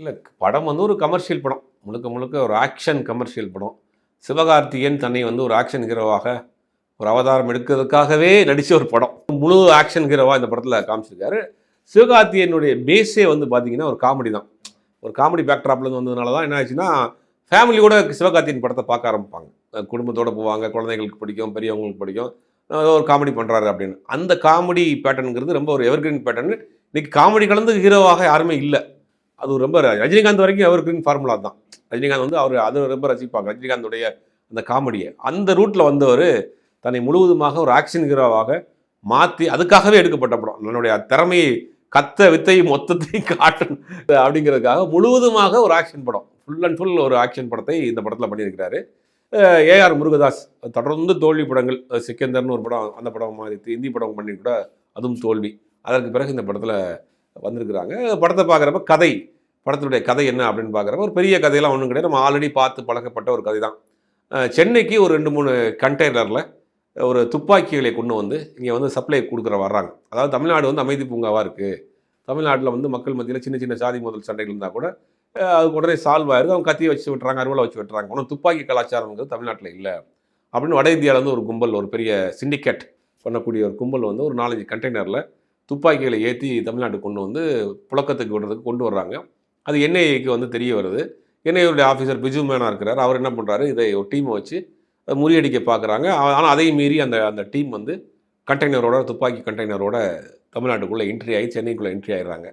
இல்லை படம் வந்து ஒரு கமர்ஷியல் படம். முழுக்க முழுக்க ஒரு ஆக்ஷன் கமர்ஷியல் படம். சிவகார்த்திகேயன் தன்னை வந்து ஒரு ஆக்ஷன் ஹீரோவாக ஒரு அவதாரம் எடுக்கிறதுக்காகவே நடித்த ஒரு படம். முழு ஆக்ஷன் ஹீரோவாக இந்த படத்தில் காமிச்சிருக்காரு. சிவகார்த்திகேயனுடைய பேஸே வந்து பார்த்தீங்கன்னா ஒரு காமெடி தான். ஒரு காமெடி பேக்ட்ராப்லேருந்து வந்ததுனால தான் என்ன ஆச்சுன்னா ஃபேமிலியோட சிவகார்த்தியின் படத்தை பார்க்க ஆரம்பிப்பாங்க. குடும்பத்தோடு போவாங்க குழந்தைங்களுக்கு பிடிக்கும் பெரியவங்களுக்கு பிடிக்கும். ஏதோ ஒரு காமெடி பண்ணுறாரு அப்படின்னு. அந்த காமெடி பேட்டர்னுங்கிறது ரொம்ப ஒரு எவர்கிரீன் பேட்டர்னு இன்றைக்கி காமெடி கலந்து ஹீரோவாக யாருமே இல்லை. அது ஒரு ரொம்ப ரஜினிகாந்த் வரைக்கும் எவர்கிரீன் ஃபார்முலா தான். ரஜினிகாந்த் வந்து அவர் அது ரொம்ப ரசிப்பாங்க. ரஜினிகாந்துடைய அந்த காமெடியை அந்த ரூட்டில் வந்தவர் தன்னை முழுவதுமாக ஒரு ஆக்ஷன் ஹீரோவாக மாற்றி அதுக்காகவே எடுக்கப்பட்ட படம். என்னுடைய திறமையை கத்த வித்தை மொத்தத்தையும் காட்டணும் அப்படிங்கிறதுக்காக முழுவதுமாக ஒரு ஆக்ஷன் படம். ஃபுல் அண்ட் ஃபுல் ஒரு ஆக்ஷன் படத்தை இந்த படத்தில் பண்ணியிருக்கிறாரு. ஏஆர் முருகதாஸ் தொடர்ந்து தோல்வி படங்கள் சிக்கந்தர்னு ஒரு படம் அந்த படம் மாதிரி இந்தி படம் பண்ணி கூட அதுவும் தோல்வி. அதற்கு பிறகு இந்த படத்தில் வந்திருக்கிறாங்க. படத்தை பார்க்குறப்ப கதை படத்தினுடைய கதை என்ன அப்படின்னு பார்க்குறப்ப ஒரு பெரிய கதையெல்லாம் ஒன்றும் கிடையாது. நம்ம ஆல்ரெடி பார்த்து பழக்கப்பட்ட ஒரு கதை தான் சென்னைக்கு ஒரு ரெண்டு மூணு கண்டெய்னரில் ஒரு துப்பாக்கிகளை கொண்டு வந்து இங்கே வந்து சப்ளை கொடுக்குற வர்றாங்க. அதாவது தமிழ்நாடு வந்து அமைதி பூங்காவாக இருக்குது தமிழ்நாட்டில் வந்து மக்கள் மத்தியில் சின்ன சின்ன சாதி முதல் சண்டைகள் இருந்தால் கூட அஹ் அதுக்கு உடனே சால்வ் ஆயிருக்கு அவங்க கத்தியை வச்சு விட்டுறாங்க அருவலை வச்சு விட்டுறாங்க. ஒன்றும் துப்பாக்கி கலாச்சாரங்கிறது தமிழ்நாட்டில் இல்லை. அப்படின்னு வட இந்தியாவிலேருந்து ஒரு கும்பல் ஒரு பெரிய சிண்டிகேட் பண்ணக்கூடிய ஒரு கும்பல் வந்து ஒரு நாலஞ்சு கண்டெய்னரில் துப்பாக்கிகளை ஏற்றி தமிழ்நாட்டுக்கு கொண்டு வந்து புழக்கத்துக்கு விடுறதுக்கு கொண்டு வர்றாங்க. அது என்ஐஏக்கு வந்து தெரிய வருது. என்ஐஏடைய ஆஃபீஸர் பிஜு மேனா இருக்கிறார். அவர் என்ன பண்ணுறாரு இதை ஒரு டீமை வச்சு அதை முறியடிக்க பார்க்குறாங்க ஆனால் அதையும் மீறி அந்த அந்த டீம் வந்து கண்டெய்னரோட துப்பாக்கி கண்டெய்னரோட தமிழ்நாட்டுக்குள்ளே என்ட்ரி ஆகி சென்னைக்குள்ளே என்ட்ரி ஆகிடுறாங்க